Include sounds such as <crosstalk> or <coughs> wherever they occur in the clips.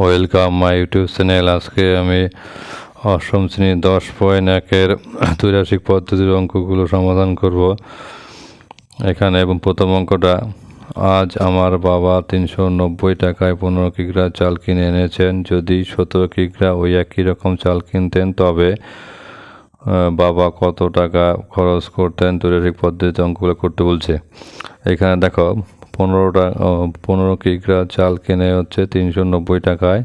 Welcome my YouTube channel. আজকে আমি অষ্টম শ্রেণি দশ পয়েন্ট একের ত্রিরাশিক পদ্ধতির অঙ্কগুলো সমাধান করব এখানে এবং প্রথম অঙ্কটা, আজ আমার বাবা তিনশো নব্বই টাকায় পনেরো কিগ্রা চাল কিনে এনেছেন। যদি সতেরো কিগ্রা ওই একই রকম চাল কিনতেন, তবে বাবা কত টাকা খরচ করতেন? ত্রিরাশিক পদ্ধতিতে অঙ্কগুলো করতে বলছে। এখানে দেখো পনেরোটা পনেরো কিগ্রা চাল কিনে হচ্ছে তিনশো নব্বই টাকায়।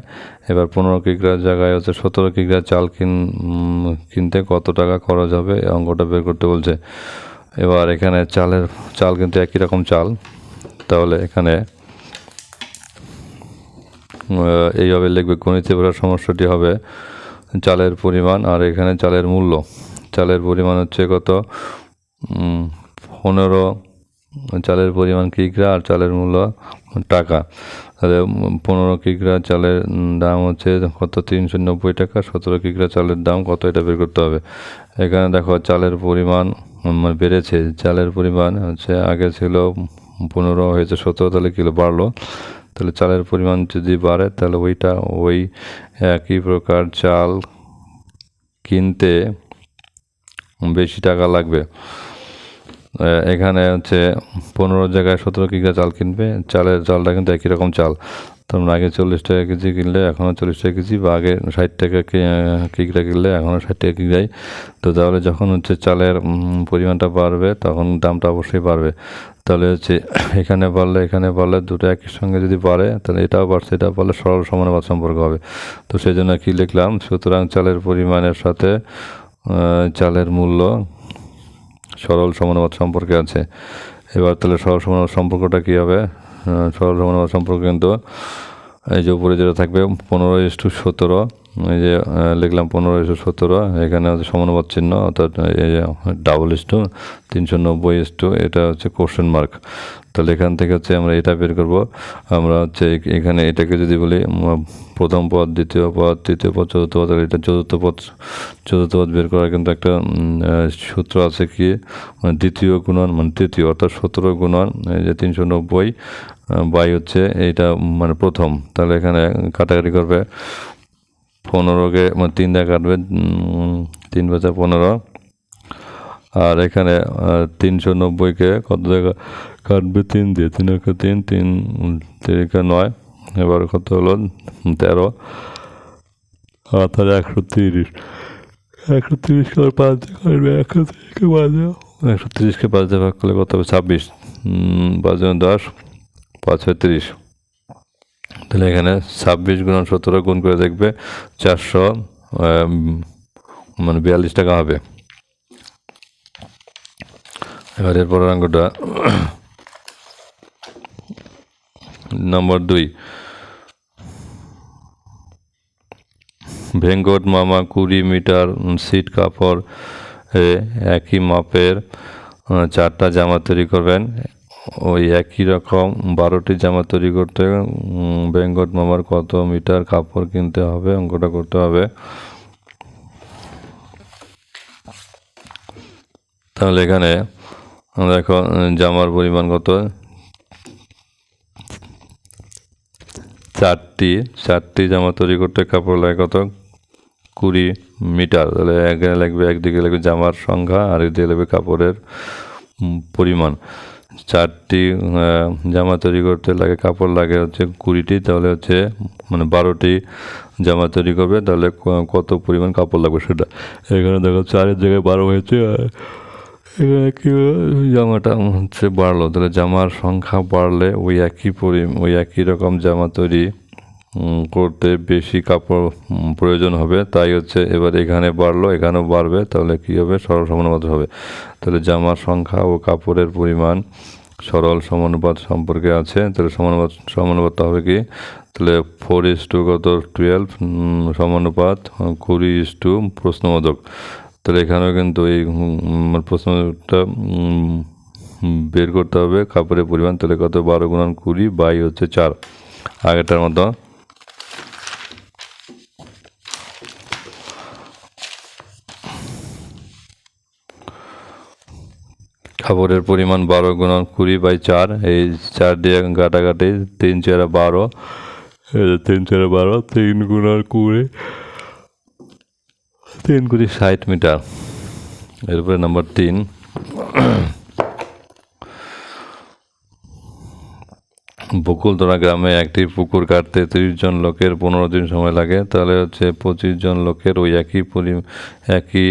এবার পনেরো কিগ্রার জায়গায় হচ্ছে সতেরো কিগ্রা চাল কিন কিনতে কত টাকা খরচ হবে? অঙ্কটা বের করতে বলছে। এবার এখানে চালের, চাল কিন্তু একই রকম চাল। তাহলে এখানে এইভাবে লিখবে, গণিতে পড়ার সমস্যাটি হবে চালের পরিমাণ আর এখানে চালের মূল্য। চালের পরিমাণ হচ্ছে কত? পনেরো চালের পরিমাণ কিগ্রা আর চালের মূল্য টাকা? তাহলে পনেরো কিগ্রা চালের দাম হচ্ছে কত? তিনশো নব্বই টাকা। সতেরো কিগ্রা চালের দাম কত? এটা বের করতে হবে। এখানে দেখো চালের পরিমাণ বেড়েছে। চালের পরিমাণ হচ্ছে, আগে ছিল পনেরো, হয়েছে সতেরো, তাহলে কিলো বাড়লো। তাহলে চালের পরিমাণ যদি বাড়ে, তাহলে ওইটা, ওই একই প্রকার চাল কিনতে বেশি টাকা লাগবে। এখানে হচ্ছে পনেরো জায়গায় সতেরো কিগ্রা চাল কিনবে। চালের চালটা কিন্তু একই রকম চাল। মানে আগে চল্লিশ টাকা কেজি কিনলে, এখনও চল্লিশ টাকা কেজি বা আগে ষাট টাকা কিগ্রা কিনলে, এখনও ষাট টাকা কিগ্রাই তো তাহলে যখন হচ্ছে চালের পরিমাণটা বাড়বে, তখন দামটা অবশ্যই বাড়বে। তাহলে হচ্ছে এখানে বাড়লে এখানে বাড়লে দুটো একই সঙ্গে যদি বাড়ে, তাহলে এটাও বাড়ছে এটা বাড়লে সরল সমানুপাত সম্পর্ক হবে। তো সেই জন্য কী লিখলাম, সুতরাং চালের পরিমাণের সাথে চালের মূল্য সরল সমানুপাত সম্পর্কে আছে। এবার তাহলে সরল সমানুপাত সম্পর্কটা কী হবে? সরল সমানুপাত সম্পর্ক কিন্তু এই যে উপরে যেটা থাকবে, পনেরো টু সতেরো। এই যে লিখলাম পনেরো ইস সতেরো, এখানে হচ্ছে সমানুপাত চিহ্ন, অর্থাৎ এই যে ডাবল ইস টু তিনশো নব্বই ইস টু এটা হচ্ছে কোশ্চেন মার্ক তাহলে এখান থেকে হচ্ছে আমরা এটা বের করব। আমরা হচ্ছে এখানে এটাকে যদি বলি প্রথম পদ, দ্বিতীয় পদ, তৃতীয় পদ, চতুর্থ পদ, তাহলে এটা চতুর্থ পদ চতুর্থ পদ বের করার কিন্তু একটা সূত্র আছে কি? মানে দ্বিতীয় গুণন মানে তৃতীয়, অর্থাৎ সতেরো গুণন, এই যে তিনশো নব্বই বাই হচ্ছে এইটা মানে প্রথম। তাহলে এখানে কাটাকাটি করবে। পনেরোকে মানে তিন দিয়ে কাটবে তিন পাঁচা পনেরো। আর এখানে তিনশো নব্বইকে কত জায়গা কাটবে? তিন দিয়ে তিন একে তিন তিন তিরিকে নয়, এবার কত হলো? তেরো। তাহলে একশো তিরিশ। একশো তিরিশকে আবার পাঁচ দিয়ে কাটবে একশো তিরিশকে পাঁচ একশো তিরিশকে পাঁচ দিয়ে ভাগ করলে কত হবে? ছাব্বিশ। পাঁচ দুগুণে দশ, পাঁচ ছয় তিরিশ। তাহলে এখানে ছাব্বিশ গুণ সতেরো গুণ করে দেখবে চারশো মানে বিয়াল্লিশ টাকা হবে। এবার এরপর অঙ্কটা। নম্বর দুই। ভেঙ্কট মামা কুড়ি মিটার সিট কাপড় একই মাপের চারটা জামা তৈরি করবেন। ওই একই রকম বারোটি জামা তৈরি করতে ভেঙ্কট মামার কত মিটার কাপড় কিনতে হবে, অঙ্কটা করতে হবে। তাহলে এখানে দেখো, জামার পরিমাণ কত? চারটি চারটি জামা তৈরি করতে কাপড় লাগে কত? কুড়ি মিটার। তাহলে এখানে লাগবে, একদিকে লাগবে জামার সংখ্যা, আর একদিকে লাগবে কাপড়ের পরিমাণ। চারটি জামা তৈরি করতে লাগে, কাপড় লাগে হচ্ছে কুড়িটি, তাহলে হচ্ছে মানে বারোটি জামা তৈরি করবে, তাহলে কত পরিমাণ কাপড় লাগবে সেটা? এখানে দেখো চারের জায়গায় বারো হয়েছে জামাটা হচ্ছে বাড়লো, তাহলে জামার সংখ্যা বাড়লে ওই একই পরি, ওই একই রকম জামা তৈরি করতে বেশি কাপড় প্রয়োজন হবে। তাই হচ্ছে এবার এখানে বাড়লো এখানেও বাড়বে। তাহলে কি হবে? সরল সমানুপাত হবে। তাহলে জামার সংখ্যা ও কাপড়ের পরিমাণ সরল সমানুপাত সম্পর্কে আছে। তাহলে সমানুপাত সমানুপাতটা হবে কি? তাহলে ফোর ইস টু কত? টুয়েলভ সমানুপাত কুড়ি ইস টু প্রশ্নবোধক। তাহলে এখানেও কিন্তু এই উম, প্রশ্নটা বের করতে হবে। কাপড়ের পরিমাণ তাহলে কত? বারো গুণন কুড়ি বাই হচ্ছে চার। আগেরটার মতো কাপড়ের পরিমাণ বারো গুণন কুড়ি বাই চার। এই চার দিয়ে কাটাকাটি তিন চারা বারো। তিন চারে বারো, তিন গুণ আর কুড়ি। তিন কুড়ি ষাট মিটার। এরপরে নাম্বার তিন। বকুলতলা গ্রামে একটি পুকুর কাটতে তিরিশ জন লোকের পনেরো দিন সময় লাগে। তাহলে হচ্ছে পঁচিশ জন লোকের ওই একই পরি একই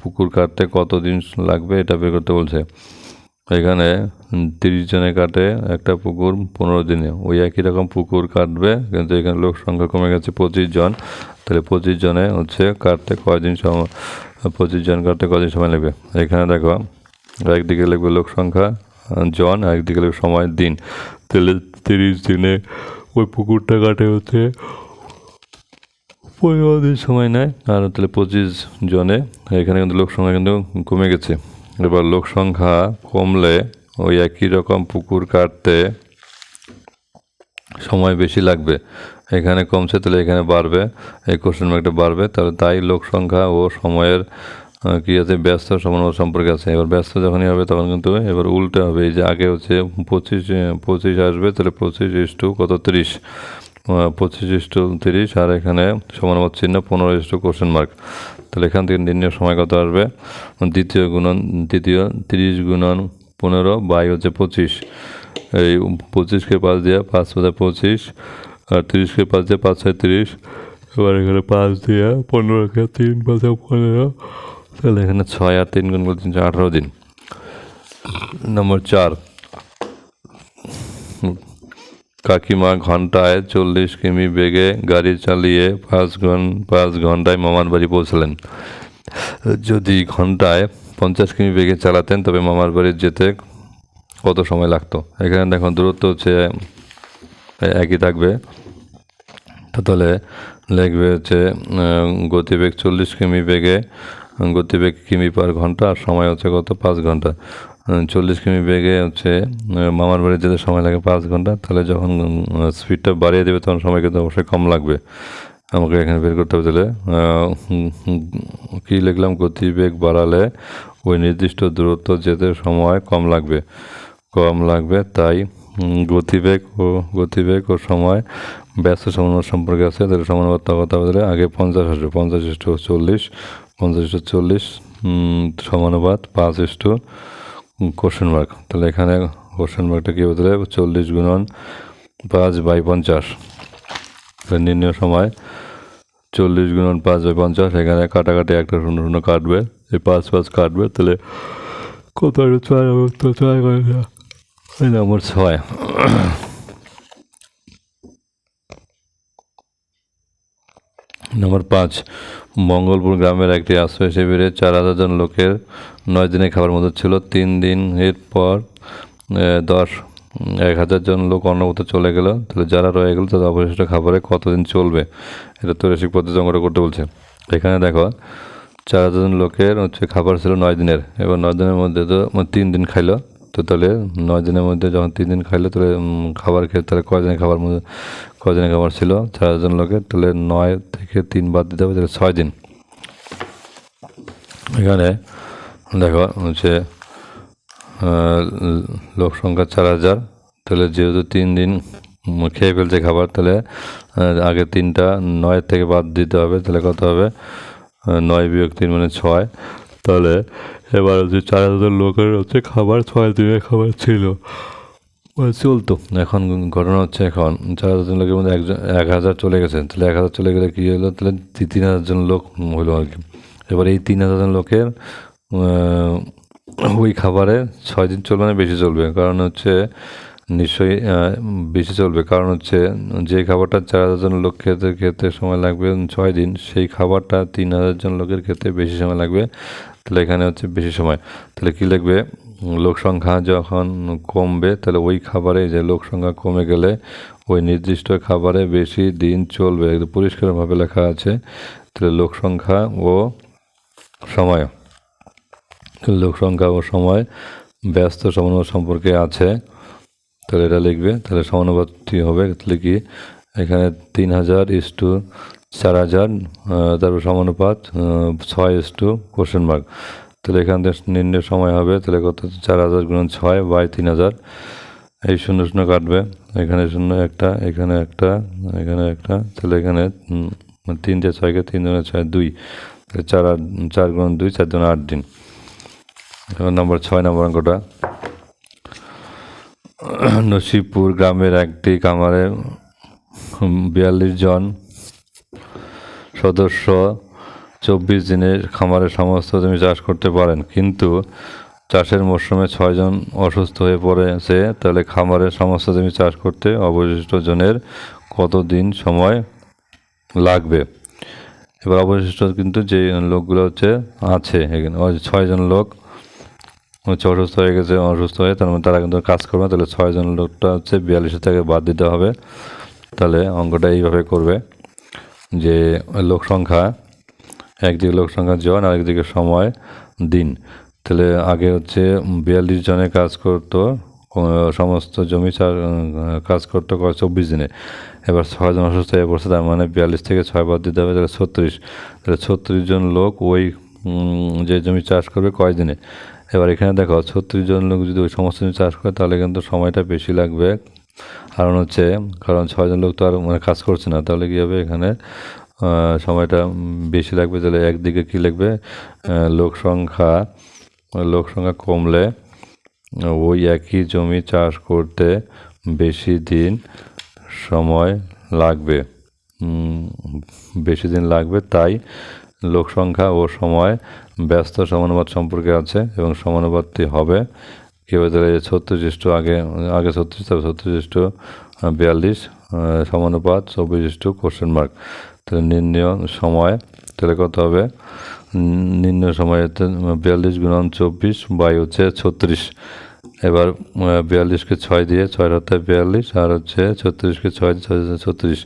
পুকুর কাটতে কত দিন লাগবে এটা বের করতে বলছে। এখানে তিরিশ জনে কাটে একটা পুকুর পনেরো দিনে। ওই একই রকম পুকুর কাটবে, কিন্তু এখানে লোক সংখ্যা কমে গেছে পঁচিশ জন। তাহলে পঁচিশ জনে হচ্ছে কাটতে কয়দিন সময় পঁচিশ জন কাটতে কদিন সময় লাগবে? এখানে দেখো, একদিকে লিখবে লোক সংখ্যা জন একদিকে লিখবে সময়, দিন। তাহলে তিরিশ দিনে ওই পুকুরটা কাটে হচ্ছে পনেরো সময় নেয় আর তাহলে পঁচিশ জনে, এখানে কিন্তু লোক সংখ্যা কিন্তু কমে গেছে। এবার লোক সংখ্যা কমলে ওই একই রকম পুকুর কাটতে সময় বেশি লাগবে। এখানে কমছে, তাহলে এখানে বাড়বে। এই কোশ্চেন মার্কটা বাড়বে, তাহলে তাই লোক সংখ্যা ও সময়ের কী আছে ব্যস্ত সমানুপাত সম্পর্কে আছে। এবার ব্যস্ত যখনই হবে, তখন কিন্তু এবার উল্টে হবে। এই যে আগে হচ্ছে পঁচিশ পঁচিশ আসবে, তাহলে পঁচিশ ইস টু কত, তিরিশ? পঁচিশ ইস টু তিরিশ, আর এখানে সমানুপাত চিহ্ন পনেরো ইস টু কোশ্চেন মার্ক তাহলে এখান থেকে নির্ণয় সময় কত আসবে? দ্বিতীয় গুণন, দ্বিতীয় তিরিশ গুণন পনেরো বাই হচ্ছে পঁচিশ। এই পঁচিশকে পাঁচ দিয়ে পাঁচ পাঁচে পঁচিশ, আর তিরিশকে পাঁচ দিয়ে পাঁচ ছয় তিরিশ। এবার এখানে পাঁচ দিয়ে পনেরোকে তিন পাঁচে পনেরো। তাহলে এখানে ছয় আর তিন গুণ করতে তিনশো আঠারো দিন। নম্বর চার। কাকিমা ঘন্টায় চল্লিশ কিমি বেগে গাড়ি চালিয়ে পাঁচ ঘন পাঁচ ঘন্টায় মামার বাড়ি পৌঁছলেন। যদি ঘন্টায় পঞ্চাশ কিমি বেগে চালাতেন, তবে মামার বাড়ি যেতে কত সময় লাগতো? এখানে দেখুন, দূরত্ব হচ্ছে একই থাকবে। তাহলে লিখবে হচ্ছে গতিবেগ চল্লিশ কিমি বেগে, গতিবেগ কিমি পার ঘণ্টা, আর সময় হচ্ছে কত? পাঁচ ঘণ্টা। চল্লিশ কিমি বেগে হচ্ছে মামার বাড়ি যেতে সময় লাগে পাঁচ ঘণ্টা, তাহলে যখন স্পিডটা বাড়িয়ে দেবে তখন সময় কিন্তু অবশ্যই কম লাগবে। আমাকে এখানে বের করতে হবে তাহলে। কী লিখলাম? গতিবেগ বাড়ালে ওই নির্দিষ্ট দূরত্ব যেতে সময় কম লাগবে। কম লাগবে, তাই গতিবেগ ও গতিবেগ ও সময় ব্যস্ত সমানুপাত সম্পর্কে আছে, তাহলে সমানুপাত কথা বলে আগে পঞ্চাশ আসবে। পঞ্চাশ ইস্টু চল্লিশ, পঞ্চাশ ইস্টু চল্লিশ সমানুপাত পাঁচ ইস্টু কোশ্চেন মার্ক তাহলে এখানে কোশ্চেন মার্কটা কী বলতে চল্লিশ গুণন পাঁচ বাই পঞ্চাশ। নির্ণয় সময় চল্লিশ গুণন পাঁচ বাই পঞ্চাশ, এখানে কাটাকাটি একটা শূন্য শূন্য কাটবে। এই পাঁচ পাঁচ কাটবে, তাহলে কত ছয় ছয়। এই নম্বর ছয়। <coughs> নম্বর পাঁচ। মঙ্গলপুর গ্রামের একটি আশ্রয় শিবিরে চার হাজার জন লোকের নয় দিনের খাবার মতো ছিল। তিন দিনের পর দশ, এক হাজার জন লোক অন্নভূত চলে গেল। তাহলে যারা রয়ে গেল তাদের অবশিষ্ট খাবারে কতদিন চলবে? এটা তো রেসিক পদ্ধতি অঙ্কটা করতে বলছে। এখানে দেখো, চার হাজার জন লোকের হচ্ছে খাবার ছিল নয় দিনের। এবার নয় দিনের মধ্যে তো তিন দিন খাইলো। তো তাহলে নয় দিনের মধ্যে যখন তিন দিন খাইলো তাহলে খাবার খেয়ে, তাহলে কয়দিনের খাবার মধ্যে কয়দিনের খাবার ছিল? চার হাজার জন লোকের তাহলে নয় থেকে তিন বাদ দিতে হবে, তাহলে ছয় দিন। এখানে দেখো হচ্ছে লোক সংখ্যা চার হাজার। তাহলে যেহেতু তিন দিন খেয়ে ফেলছে খাবার, তাহলে আগে তিনটা নয় থেকে বাদ দিতে হবে, তাহলে কত হবে? নয় বিয়োগ তিন মানে ছয়। তাহলে এবার হচ্ছে চার হাজার লোকের হচ্ছে খাবার, ছয় দিনের খাবার ছিল। চলতো। এখন ঘটনা হচ্ছে এখন চার হাজার লোকের মধ্যে একজন, এক হাজার চলে গেছে তাহলে এক হাজার চলে গেলে কী হলো? তাহলে তিন হাজার জন লোক হলো আর কি। এবার এই তিন হাজার জন লোকের ওই খাবারে ছয় দিন চলবে না, বেশি চলবে। কারণ হচ্ছে নিশ্চয়ই বেশি চলবে। কারণ হচ্ছে যে খাবারটা চার হাজার জন লোক খেতে খেতে সময় লাগবে ছয় দিন, সেই খাবারটা তিন হাজার জন লোকের খেতে বেশি সময় লাগবে। তাহলে এখানে হচ্ছে বেশি সময়। তাহলে কী লিখবে? লোক সংখ্যা যখন কমবে, তাহলে ওই খাবারে যে লোক সংখ্যা কমে গেলে ওই নির্দিষ্ট খাবারে বেশি দিন চলবে। পরিষ্কারভাবে লেখা আছে। তাহলে লোক সংখ্যা ও সময়। লোক সংখ্যা ও সময় ব্যস্ত সমানুপাত সম্পর্কে আছে। তাহলে এটা লিখবে। তাহলে সমানুপাতটি হবে। তাহলে কি? এখানে তিন হাজার ইস টু চার হাজার তারপর সমানুপাত ছয় এস টু কোশ্চেন মার্ক তাহলে এখান থেকে নির্ণয় সময় হবে তাহলে কত? চার হাজার গুণ ছয় বাই তিন হাজার। এই শূন্য শূন্য কাটবে। এখানে শূন্য একটা এখানে একটা এখানে একটা তাহলে এখানে উম, তিনটে ছয়কে তিন জনে ছয় দুই। তাহলে চার আট চার গুণ দুই চার জনে আট দিন। নম্বর ছয় নম্বর অঙ্কটা। <clears throat> নসিবপুর গ্রামের একটি কামারে বিয়াল্লিশ জন সদস্য, চব্বিশ দিনের খামারের সমস্ত জমি চাষ করতে পারেন। কিন্তু চাষের মরশুমে ছয়জন অসুস্থ হয়ে পড়েছে, তাহলে খামারের সমস্ত জমি চাষ করতে অবশিষ্ট জনের কতদিন সময় লাগবে? এবার অবশিষ্ট কিন্তু যে লোকগুলো হচ্ছে, আছে এখানে। ছয়জন লোক হচ্ছে অসুস্থ হয়ে গেছে, অসুস্থ হয়ে তার তারা কিন্তু কাজ করবে, তাহলে ছয়জন লোকটা হচ্ছে বিয়াল্লিশের থেকে বাদ দিতে হবে। তাহলে অঙ্কটা এইভাবে করবে। যে লোক সংখ্যা, একদিকে লোক সংখ্যা জন, আর একদিকে সময়, দিন। তাহলে আগে হচ্ছে বিয়াল্লিশ জনে কাজ করতো সমস্ত জমি কাজ করতো কয় চব্বিশ দিনে। এবার ছয়জন অসুস্থ হয়ে পড়ছে, তার মানে বিয়াল্লিশ থেকে ছয় বাদ দিতে হবে, তাহলে ছত্রিশ। তাহলে ছত্রিশ জন লোক ওই যে জমি চাষ করবে কয় দিনে? এবার এখানে দেখো, ছত্রিশ জন লোক যদি ওই সমস্ত জমি চাষ করে, তাহলে কিন্তু সময়টা বেশি লাগবে। কারণ হচ্ছে, কারণ ছয়জন লোক তো আর মানে কাজ করছে না। তাহলে কী হবে এখানে? সময়টা বেশি লাগবে, তাহলে একদিকে কী লাগবে লোক সংখ্যা লোক সংখ্যা কমলে ওই একই জমি চাষ করতে বেশি দিন সময় লাগবে। বেশি দিন লাগবে, তাই লোক সংখ্যা ও সময় ব্যস্ত সমানুপাত সম্পর্কে আছে এবং সমানুপাতটি হবে। কেউ তাহলে ছত্রিশ ইস্টু আগে আগে ছত্রিশ, তারপর ইস্টু বিয়াল্লিশ সমানুপাত, চব্বিশ ইস্টু কোশ্চেন মার্ক তাহলে নির্ণয় সময়, তাহলে কত হবে? নির্ণয় সময় বিয়াল্লিশ গুণন চব্বিশ বাই হচ্ছে ছত্রিশ। এবার বিয়াল্লিশকে ছয় দিয়ে ছয় হাতে বিয়াল্লিশ, আর হচ্ছে ছত্রিশকে ছয় ছয় ছত্রিশ।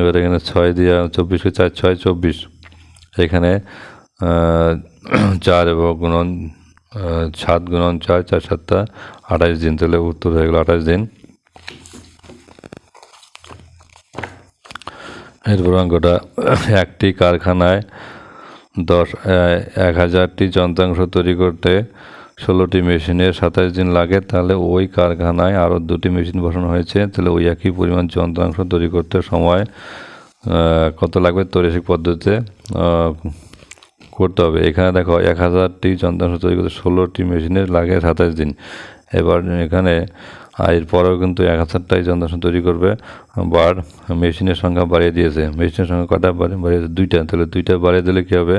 এবার এখানে ছয় দিয়ে, চব্বিশকে চার, ছয়, চব্বিশ। এখানে চার এবং গুণন সাত গুণন চার চার সাতটা, আঠাশ দিন, তাহলে উত্তর হয়ে গেল আঠাশ দিন। এরপর অঙ্কটা, একটি কারখানায় দশ এক হাজারটি যন্ত্রাংশ তৈরি করতে ষোলোটি মেশিনের সাতাশ দিন লাগে, তাহলে ওই কারখানায় আরও দুটি মেশিন বসানো হয়েছে, তাহলে ওই একই পরিমাণ যন্ত্রাংশ তৈরি করতে সময় কত লাগবে? তৈরিক পদ্ধতিতে করতে হবে। এখানে দেখো এক হাজারটি যন্ত্রাংশ তৈরি করতে ষোলোটি মেশিনের লাগে সাতাশ দিন। এবার এখানে এরপরেও কিন্তু এক হাজারটাই যন্ত্রাংশ তৈরি করবে। বার মেশিনের সংখ্যা বাড়িয়ে দিয়েছে। মেশিনের সংখ্যা কটা বাড়িয়ে বাড়িয়েছে দুইটা। তাহলে দুইটা বাড়িয়ে দিলে কী হবে?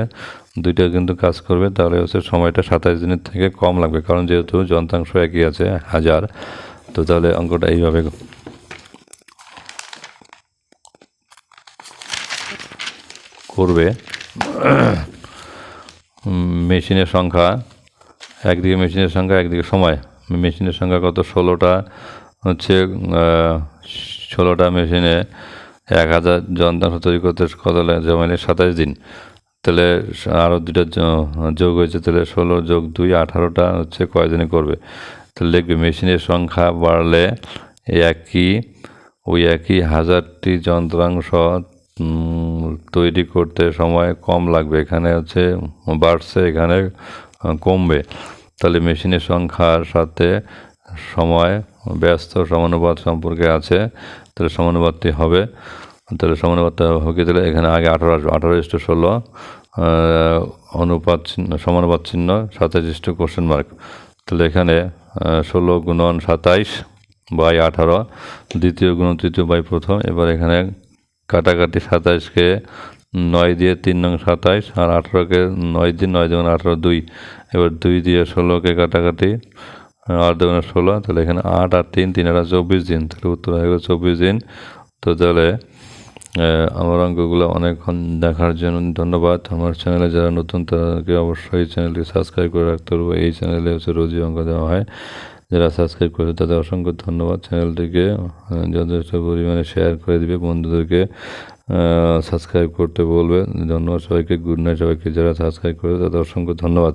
দুইটা কিন্তু কাজ করবে। তাহলে হচ্ছে সময়টা সাতাশ দিনের থেকে কম লাগবে। কারণ যেহেতু যন্ত্রাংশ একই আছে, হাজার, তো তাহলে অঙ্কটা এইভাবে করবে। মেশিনের সংখ্যা, একদিকে মেশিনের সংখ্যা, একদিকে সময়। মেশিনের সংখ্যা কত? ষোলোটা। হচ্ছে ষোলোটা মেশিনে এক হাজার যন্ত্রাংশ তৈরি করতে কত জমাইলে সাতাশ দিন। তাহলে আরও দুটো যোগ হয়েছে, তাহলে ষোলো যোগ দুই, আঠারোটা হচ্ছে কয়দিনে করবে? তাহলে লিখবে মেশিনের সংখ্যা বাড়লে একই, ওই একই হাজারটি যন্ত্রাংশ তৈরি করতে সময় কম লাগবে। এখানে হচ্ছে বাড়ছে, এখানে কমবে। তাহলে মেশিনের সংখ্যার সাথে সময়, ব্যস্ত সমানুপাত সম্পর্কে আছে, তাহলে সমানুপাতটি হবে। তাহলে সমানুপাতটা হবে তাহলে এখানে আগে আঠারো আঠারো ইস্টু ষোলো অনুপাত চিহ্ন, সমানুপাত চিহ্ন সাতাশ ইস্টু কোশ্চেন মার্ক। তাহলে এখানে ষোলো গুণন সাতাইশ বাই আঠারো, দ্বিতীয় গুণ তৃতীয় বাই প্রথম, এবার এখানে কাটাকাটি সাতাইশকে নয় দিয়ে তিন নং সাতাইশ আর আঠেরোকে নয় দিয়ে নয় দুগুণ আঠারো দুই। এবার দুই দিয়ে ষোলোকে কাটাকাটি আট দুগুণ ষোলো, তাহলে এখানে আট আর তিন তিন আর চব্বিশ দিন, তাহলে উত্তর হয়ে গেলো চব্বিশ দিন। তো তাহলে আমার অঙ্কগুলো অনেকক্ষণ দেখার জন্য ধন্যবাদ। আমার চ্যানেলে যারা নতুন, তাদেরকে অবশ্যই চ্যানেলটি সাবস্ক্রাইব করে রাখতে পারব এই চ্যানেলে হচ্ছে রোজই অঙ্ক দেওয়া হয়। যারা সাবস্ক্রাইব করেছে, তাদের অসংখ্য ধন্যবাদ চ্যানেলটিকে যথেষ্ট পরিমাণে শেয়ার করে দিবে বন্ধুদেরকে। সাবস্ক্রাইব করতে বলবে। ধন্যবাদ সবাইকে। গুড নাইট সবাইকে। যারা সাবস্ক্রাইব করেছে, তাদের অসংখ্য ধন্যবাদ।